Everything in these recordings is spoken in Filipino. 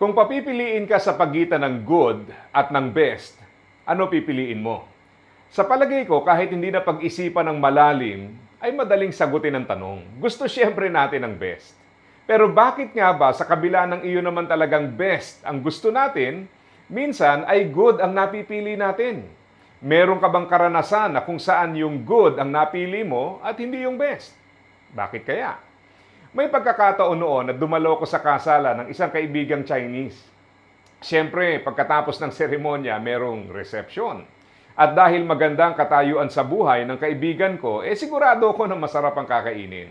Kung papipiliin ka sa pagitan ng good at ng best, ano pipiliin mo? Sa palagay ko, kahit hindi na pag-isipan ng malalim, ay madaling sagutin ang tanong. Gusto siyempre natin ang best. Pero bakit nga ba sa kabila ng iyo naman talagang best ang gusto natin, minsan ay good ang napipili natin? Meron ka bang karanasan na kung saan yung good ang napili mo at hindi yung best? Bakit kaya? May pagkakataon noon na dumalo ko sa kasala ng isang kaibigang Chinese. Siyempre, pagkatapos ng seremonya, merong reception. At dahil magandang katayuan sa buhay ng kaibigan ko, eh sigurado ko na masarap ang kakainin.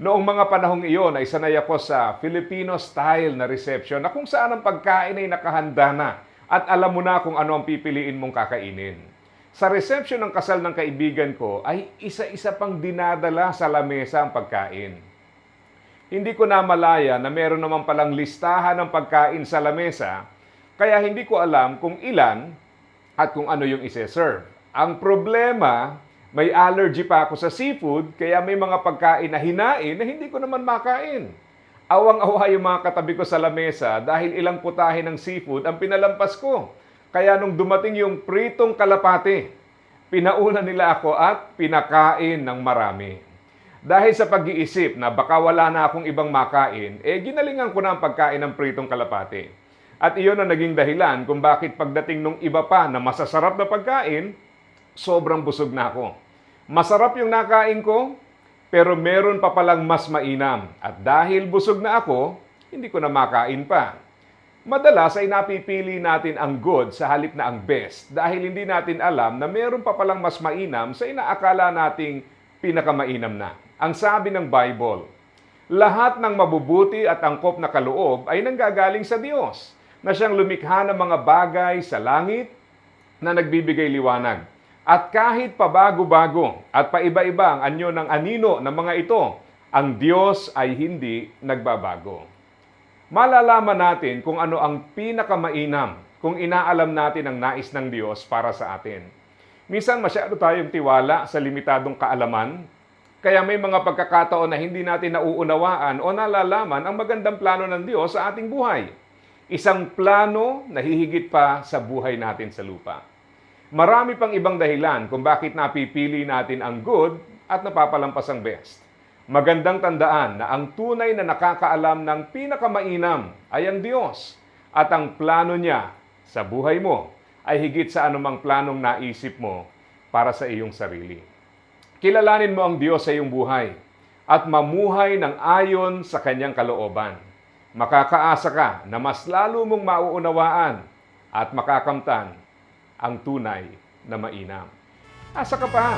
Noong mga panahong iyon ay sanay ako sa Filipino style na reception na kung saan ang pagkain ay nakahanda na at alam mo na kung ano ang pipiliin mong kakainin. Sa reception ng kasal ng kaibigan ko ay isa-isa pang dinadala sa lamesa ang pagkain. Hindi ko na malaya na meron naman palang listahan ng pagkain sa lamesa, kaya hindi ko alam kung ilan at kung ano yung ise-serve. Ang problema, may allergy pa ako sa seafood, kaya may mga pagkain na hinain na hindi ko naman makain. Awang-awa yung mga katabi ko sa lamesa dahil ilang putahe ng seafood ang pinalampas ko. Kaya nung dumating yung pritong kalapate, pinauna nila ako at pinakain ng marami. Dahil sa pag-iisip na baka wala na akong ibang makain, eh ginalingan ko na ang pagkain ng pritong kalapate. At iyon ang naging dahilan kung bakit pagdating nung iba pa na masasarap na pagkain, sobrang busog na ako. Masarap yung nakain ko, pero meron pa palang mas mainam. At dahil busog na ako, hindi ko na makain pa. Madalas ay napipili natin ang good sa halip na ang best dahil hindi natin alam na meron pa palang mas mainam sa inaakala nating pinakamainam na. Ang sabi ng Bible, lahat ng mabubuti at angkop na kaloob ay nanggagaling sa Diyos na siyang lumikha ng mga bagay sa langit na nagbibigay liwanag. At kahit pabago-bago at paiba-iba ang anyo ng anino ng mga ito, ang Diyos ay hindi nagbabago malalaman natin kung ano ang pinakamainam kung inaalam natin ang nais ng Diyos para sa atin. Minsan masyado tayong tiwala sa limitadong kaalaman, kaya may mga pagkakataon na hindi natin nauunawaan o nalalaman ang magandang plano ng Diyos sa ating buhay. Isang plano na hihigit pa sa buhay natin sa lupa. Marami pang ibang dahilan kung bakit napipili natin ang good at napapalampas ang best. Magandang tandaan na ang tunay na nakakaalam ng pinakamainam ay ang Diyos at ang plano niya sa buhay mo ay higit sa anumang planong naisip mo para sa iyong sarili. Kilalanin mo ang Diyos sa iyong buhay at mamuhay ng ayon sa kanyang kalooban. Makakaasa ka na mas lalo mong mauunawaan at makakamtan ang tunay na mainam. Asa ka pa?